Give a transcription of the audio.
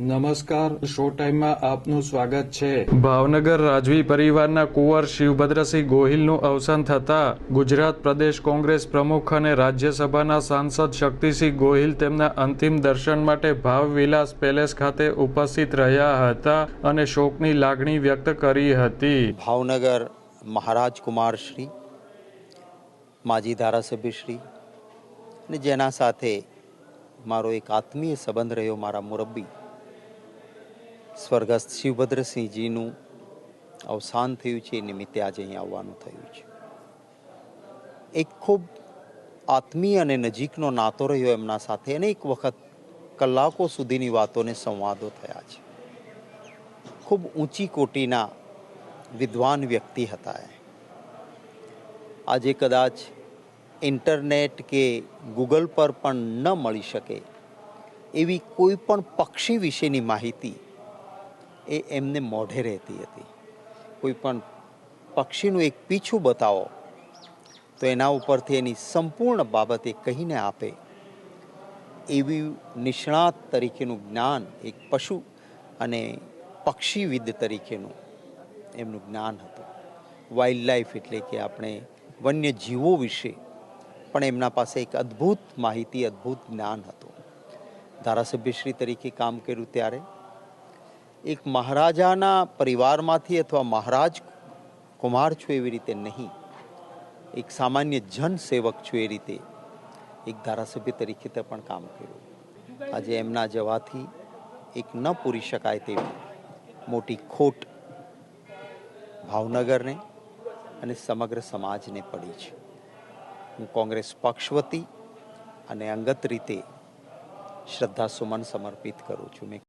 નમસ્કાર શો ટાઈમમાં આપનું સ્વાગત છે. ભાવનગર રાજવી પરિવારના કુંવર શિવભદ્રસિંહ ગોહિલનું અવસાન થતા ગુજરાત પ્રદેશ કોંગ્રેસ પ્રમુખ અને રાજ્યસભાના સાંસદ શક્તિસિંહ ગોહિલ તેમના અંતિમ દર્શન માટે ભાવવિલાસ પેલેસ ખાતે ઉપસ્થિત રહ્યા હતા અને શોકની લાગણી વ્યક્ત કરી હતી. ભાવનગર મહારાજ કુમાર શ્રી માજી ધારાસભ્ય શ્રી અને જેના સાથે મારો એક આત્મીય સંબંધ રહ્યો મારા મુરબ્બી સ્વર્ગસ્થ શિવભદ્રસિંહજીનું અવસાન થયું છે, એ નિમિત્તે આજે અહીં આવવાનું થયું છે. એક ખૂબ આત્મીય અને નજીકનો નાતો રહ્યો એમના સાથે અનેક વખત કલાકો સુધીની વાતોને સંવાદો થયા છે. ખૂબ ઊંચી કોટીના વિદ્વાન વ્યક્તિ હતા એ. આજે કદાચ ઇન્ટરનેટ કે ગૂગલ પર પણ ન મળી શકે એવી કોઈ પણ પક્ષી વિશેની માહિતી એ એમને મોઢે રહેતી હતી. કોઈ પણ પક્ષીનું એક પીછું બતાવો, તો એના ઉપરથી એની સંપૂર્ણ બાબતે કહીને આપે. એવી નિષ્ણાત તરીકેનું જ્ઞાન, એક પશુ અને પક્ષીવિદ તરીકેનું એમનું જ્ઞાન હતું. વાઇલ્ડ લાઈફ એટલે કે આપણે વન્ય જીવો વિશે પણ એમના પાસે એક અદ્ભુત માહિતી, અદ્ભુત જ્ઞાન હતું. ધારાસભ્યશ્રી તરીકે કામ કર્યું ત્યારે એક મહારાજાના પરિવારમાંથી અથવા મહારાજ કુમાર છું એવી રીતે નહીં. એક સામાન્ય જન સેવક છું એ રીતે. એક ધારાસભ્ય તરીકે તે પણ કામ કર્યું. આજે એમના જવાથી એક ન પૂરી શકાય તેવી મોટી ખોટ ભાવનગરને અને સમગ્ર સમાજને પડી છે. હું કોંગ્રેસ પક્ષ વતી અને અંગત રીતે શ્રદ્ધા સુમન સમર્પિત કરું છું. મેં